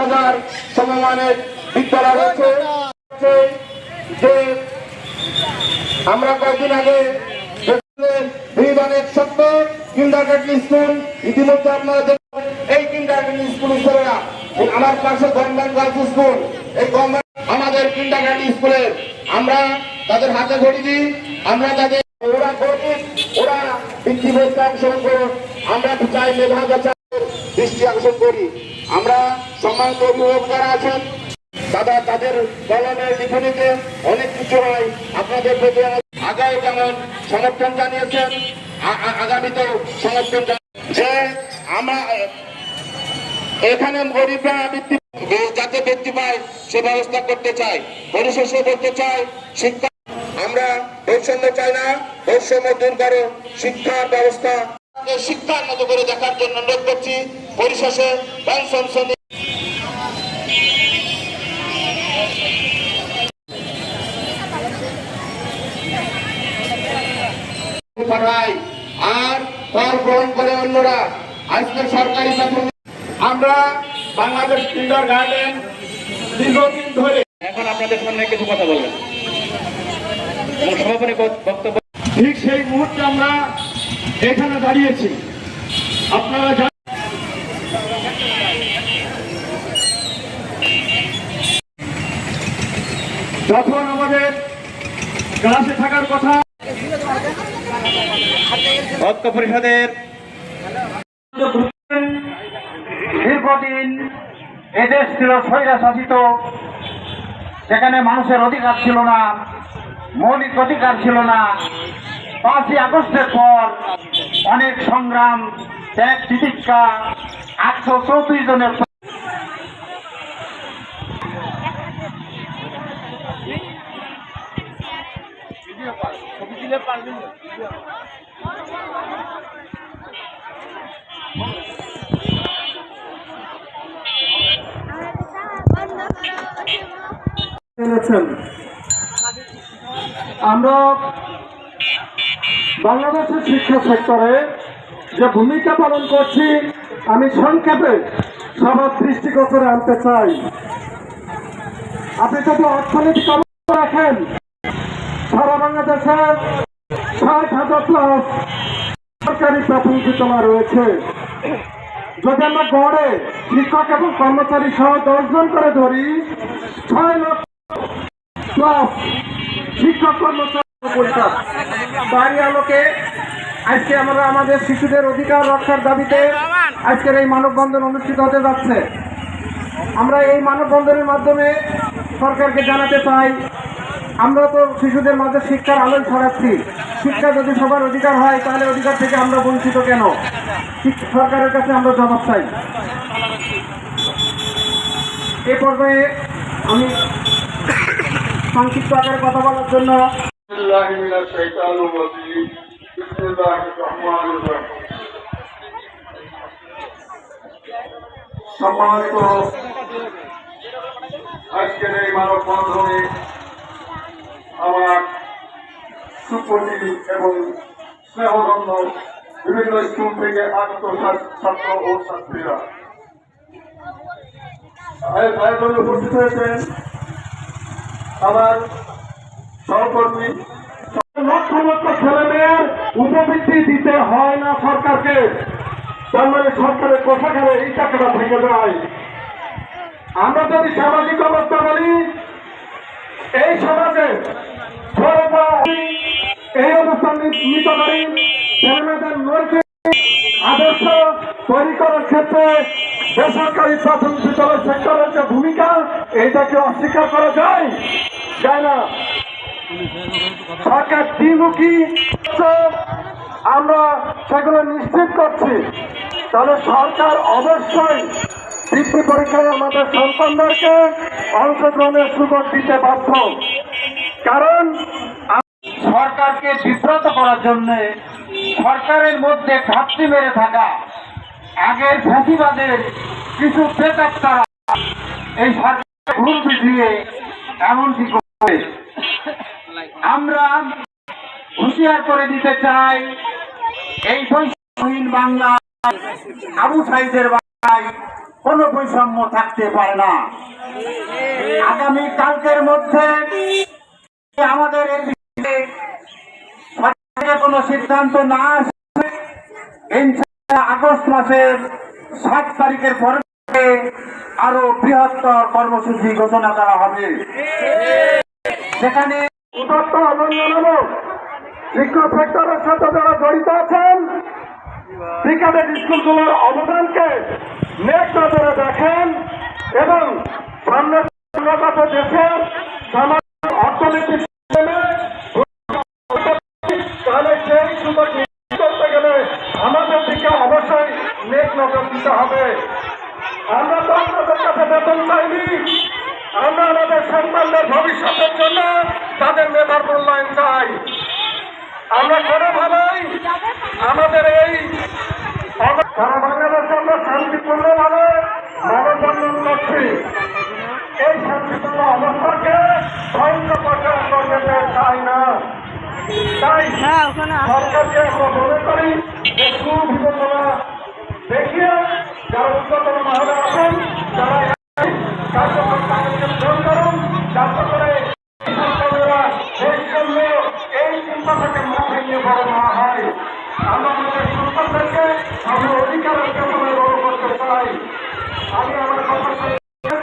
হাজার সমমানের বিদ্যালয় রয়েছে। যে আমরা কয়েকদিন আগে বিধানের সত্য কিন্ডার স্কুল। ইতিমধ্যে আপনারা দেখবেন এই কিন্ডার স্কুল ছেলেরা আমার পাশে গভর্নমেন্ট গার্লস স্কুল। এই গভর্নমেন্ট আমাদের কিন্ডার স্কুলের। আমরা তাদের হাতে ধরি দিই। আমরা তাদের ওরা গরিব ওরা বৃত্তি অংশগ্রহণ আমরা চাই মেধা দৃষ্টি আকর্ষণ করি। আমরা সম্মানিত অভিভাবক যারা আছেন। দাদা, তাদের কলমের লিখনিতে অনেক কিছু হয়। আপনাদের প্রতি আগাও যেমন সমর্থন জানিয়েছেন। আ- আ- আগামীতেও সমর্থন যে আমরা, এখানে গরিবরা বৃত্তি যাতে বৃত্তি পায়, সে ব্যবস্থা করতে চাই পরিশেষে করতে চাই, শিক্ষা আমরা বৈষম্য চাই না। বৈষম্য দূর করো। শিক্ষার ব্যবস্থা শিক্ষার মতো করে দেখার জন্য অনুরোধ করছি। পরিশেষে পাঠায় আর কর গ্রহণ করে অন্যরা। আজকে সরকারি প্রাথমিক আমরা বাংলাদেশ কিন্ডার গার্ডেন দীর্ঘদিন ধরে এখন আপনাদের সামনে কিছু কথা বলবেন। বক্তব্য ঠিক সেই মুহূর্তে আমরা এখানে দাঁড়িয়েছি। আপনারা যখন আমাদের ক্লাসে থাকার কথা ঐক্য পরিষদের দীর্ঘদিন এদেশ ছিল স্বৈরা শাসিত সেখানে মানুষের অধিকার ছিল না, মৌলিক অধিকার ছিল না, পাঁচই আগস্টের পর অনেক সংগ্রাম, ত্যাগ, তিতিক্ষা, আটশো চৌত্রিশ জনের আমরা বাংলাদেশের শিক্ষা সেক্টরে যে ভূমিকা পালন করছি, আমি সংক্ষেপে সবার দৃষ্টিগোচরে আনতে চাই। আপনি যদি অর্থনৈতিক রাখেন সারা বাংলাদেশের ষাট হাজার প্লাস সরকারি প্রাথমিক বিদ্যালয় রয়েছে। যদি আমরা গড়ে শিক্ষক এবং কর্মচারী সহ দশজন করে ধরি, ছয় লক্ষ প্লাস শিক্ষক কর্মচারী পরীক্ষা তারই আলোকে আজকে আমরা আমাদের শিশুদের অধিকার রক্ষার দাবিতে আজকের এই মানববন্ধন অনুষ্ঠিত হতে যাচ্ছে। আমরা এই মানববন্ধনের মাধ্যমে সরকারকে জানাতে চাই, আমরা তো শিশুদের মাঝে শিক্ষার আলোয় ছড়াচ্ছি। শিক্ষা যদি সবার অধিকার হয়, তাহলে অধিকার থেকে আমরা বঞ্চিত কেন? সরকারের কাছে আমরা জবাব চাই। এ পর্যায়ে আমি সংক্ষিপ্ত আকারে কথা বলার জন্য সম্মানিত আজকের এই মানব বন্ধনে আমার সুপতি এবং স্নেহধন্য বিভিন্ন স্কুল থেকে আগত ছাত্র ও ছাত্রীরা। উপস্থিত হয়েছেন। আমার সহকর্মী লক্ষ লক্ষ ছেলে মেয়ের উপবৃত্তি দিতে হয় না সরকারকে। তার মানে সরকারের কোষাগারে এই টাকাটা থেকে যায় আমরা যদি সামাজিক অবস্থা বলি, এই সমাজে এই অবস্থান নিতকারী ছেলেমেয়েদের নৈতিক আদর্শ তৈরি করার ক্ষেত্রে বেসরকারি প্রাথমিক বিদ্যালয় সেক্টরের যে ভূমিকা, এইটাকে অস্বীকার করা যায়। না সরকার দ্বিমুখী আমরা সেগুলো নিশ্চিত করছি। তাহলে সরকার অবশ্যই বৃত্তি পরীক্ষায় আমাদের সন্তানদেরকে অংশগ্রহণের সুযোগ দিতে বাধ্য। কারণ সরকারকে বিব্রত করার জন্য সরকারের মধ্যে ঘাপটি মেরে থাকা, আগের ফ্যাসিবাদের কিছু প্রেতাত্মারা এই সরকার ভুল বুঝিয়ে এমনটি করে আমরা হুঁশিয়ার করে দিতে চাই, এই বৈষম্যহীন বাংলা আবু সাইদের বাংলায় কোনো বৈষম্য থাকতে পারে না। আগামী কালকের মধ্যে আমাদের কোনো সিদ্ধান্ত না আসে আগস্ট মাসের সাত তারিখের পরে আরও বৃহত্তর কর্মসূচি ঘোষণা করা হবে। সেখানে শিক্ষক সেক্টরের সাথে যারা জড়িত আছেন প্রিকাডেড স্কুলগুলোর অবদানকে নেক নজরে দেখেন এবং সামনে দেশের সামাজিক অর্থনৈতিক system এ তাহলে সেই সুযোগ নিশ্চিত করতে গেলে আমাদের দিকে অবশ্যই নেক নজর দিতে হবে আমরা তো আপনাদের কাছে বেতন চাইনি আমরা আমাদের সন্তানদের ভবিষ্যতের জন্য তাদের মেধার মূল্যায়ন চাই আমরা কোনোভাবেই আমাদের এই অব- সারা বাংলাদেশে আমরা শান্তিপূর্ণভাবে মানববন্ধন করছি এই শান্তিপূর্ণ অবস্থাকে ধ্বংস করতে আমরা যেতে চাই না তাই সরকারকে আমরা মনে করি দেখিয়ে যারা উচ্চতর মহলে যারা এই কার্যক্রম জন্য এই চিন্তা থেকে মাথায় নিয়ে বড় হয়। আমরা আমাদের সন্তানদেরকে আমরা অধিকারের চাই। আমি আমার কথা শেষ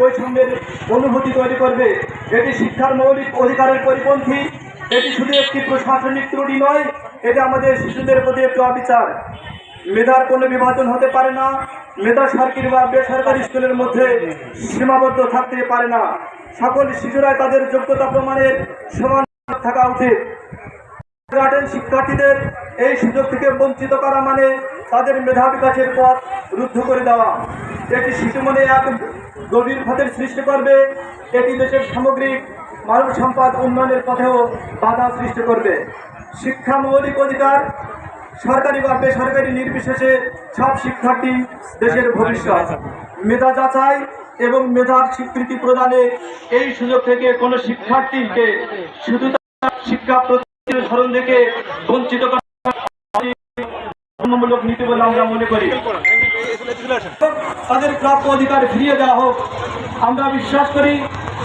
বৈষম্যের অনুভূতি তৈরি করবে। এটি শিক্ষার মৌলিক অধিকারের পরিপন্থী। এটি শুধু একটি প্রশাসনিক ত্রুটি নয়, এটি আমাদের শিশুদের প্রতি একটি অবিচার। মেধার কোনো বিভাজন হতে পারে না। মেধা সরকারি বা বেসরকারি স্কুলের মধ্যে সীমাবদ্ধ থাকতে পারে না। সকল শিশুরাই তাদের যোগ্যতা প্রমাণের সমান থাকা উচিত। গার্ডেন শিক্ষার্থীদের এই সুযোগ থেকে বঞ্চিত করা মানে তাদের মেধা বিকাশের পথ রুদ্ধ করে দেওয়া। এটি শিশু মনে এক গভীর ক্ষতের সৃষ্টি করবে। এটি দেশের সামগ্রিক মানব সম্পদ উন্নয়নের পথেও বাধা সৃষ্টি করবে। শিক্ষা মৌলিক অধিকার, সরকারি বা বেসরকারি নির্বিশেষে সব শিক্ষার্থী দেশের ভবিষ্যৎ। মেধা যাচাই এবং মেধার স্বীকৃতি প্রদানে এই সুযোগ থেকে কোনো শিক্ষার্থীকে শুধু শিক্ষা ধরন থেকে বঞ্চিত ধর্মমূলক নীতি বলে আমরা মনে করি। তাদের প্রাপ্য অধিকার ফিরিয়ে দেওয়া হোক। আমরা বিশ্বাস করি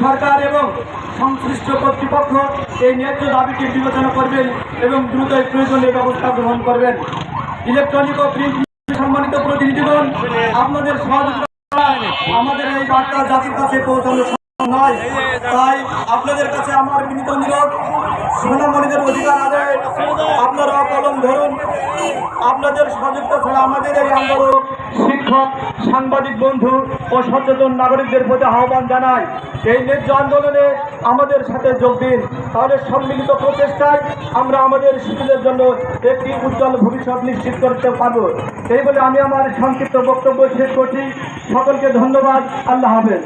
সরকার এবং সংশ্লিষ্ট কর্তৃপক্ষ এই ন্যায্য দাবিটি বিবেচনা করবেন এবং দ্রুত প্রয়োজনীয় ব্যবস্থা গ্রহণ করবেন। ইলেকট্রনিক ও প্রিন্ট সম্মানিত প্রতিনিধিগণ, আপনাদের সহযোগিতা আমাদের এই বার্তা জাতির কাছে পৌঁছানো তাই আপনাদের কাছে আমার আপনারা আপনাদের আমাদের শিক্ষক, সাংবাদিক, বন্ধু ও সচেতন নাগরিকদের প্রতি আহ্বান জানাই। এই ন্যায্য আন্দোলনে আমাদের সাথে যোগ দিন। তাহলে সম্মিলিত প্রচেষ্টায় আমরা আমাদের শিশুদের জন্য একটি উজ্জ্বল ভবিষ্যৎ নিশ্চিত করতে পারব। এই বলে আমি আমার সংক্ষিপ্ত বক্তব্য শেষ করছি। সকলকে ধন্যবাদ। আল্লাহ হাফেজ।